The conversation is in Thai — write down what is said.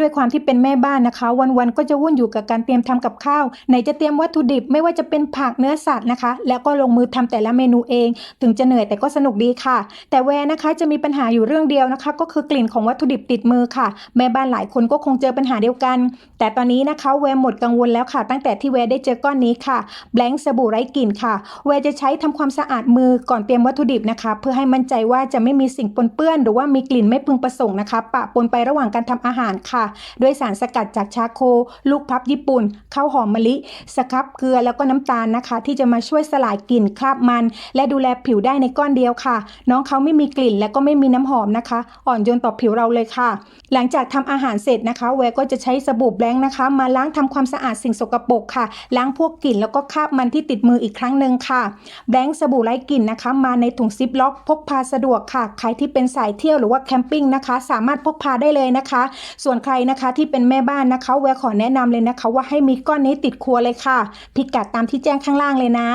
ด้วยความที่เป็นแม่บ้านนะคะ วันๆก็จะวุ่นอยู่กับการเตรียมทำกับข้าวไหนจะเตรียมวัตถุดิบไม่ว่าจะเป็นผักเนื้อสัตว์นะคะ แล้วก็ลงมือทำแต่ละเมนูเอง ถึงจะเหนื่อยแต่ก็สนุกดีค่ะ แต่แวร์นะคะจะมีปัญหาอยู่เรื่องเดียวนะคะ ก็คือกลิ่นของวัตถุดิบติดมือค่ะ แม่บ้านหลายคนก็คงเจอปัญหาเดียวกัน แต่ตอนนี้นะคะแวร์หมดกังวลแล้วค่ะ ตั้งแต่ที่แวร์ได้เจอก้อนนี้ค่ะแบงค์สบู่ไร้กลิ่นค่ะแวร์จะใช้ทำความสะอาดมือก่อนเตรียมวัตถุดิบนะคะ เพื่อให้มั่นใจว่าจะไม่มีสิ่งปนเปื้อน หรือว่ามีกลิ่นไม่พึงประสงค์นะคะ ปะปนไประหว่างการทำอาหารค่ะด้วยสารสกัดจากชาโค ลูกพับญี่ปุ่นข้าวหอมมะลิ สครับเกลือแล้วก็น้ำตาลนะคะ ที่จะมาช่วยสลายกลิ่นคราบมัน และดูแลผิวได้ในก้อนเดียวค่ะ น้องเขาไม่มีกลิ่นและก็ไม่มีน้ำหอมนะคะ อ่อนโยนต่อผิวเราเลยค่ะ หลังจากทำอาหารเสร็จนะคะแวร์ก็จะใช้สบู่แบงค์นะคะ มาล้างทำความสะอาดสิ่งสกปรกค่ะ ล้างพวกกลิ่นแล้วก็คราบมันที่ติดมืออีกครั้งหนึ่งค่ะแบงค์สบู่ไร้กลิ่นนะคะ มาในถุงซิปล็อกพกพาสะดวกค่ะใครที่เป็นสายเที่ยวหรือว่าแคมปิ้งนะคะ สามารถพกพาได้เลยนะคะ ส่วนใครนะคะที่เป็นแม่บ้านนะคะแวร์ขอแนะนำเลยนะคะ ว่าให้มีก้อนนี้ติดครัวเลยค่ะ พิกัดตามที่แจ้งข้างล่างเลยนะ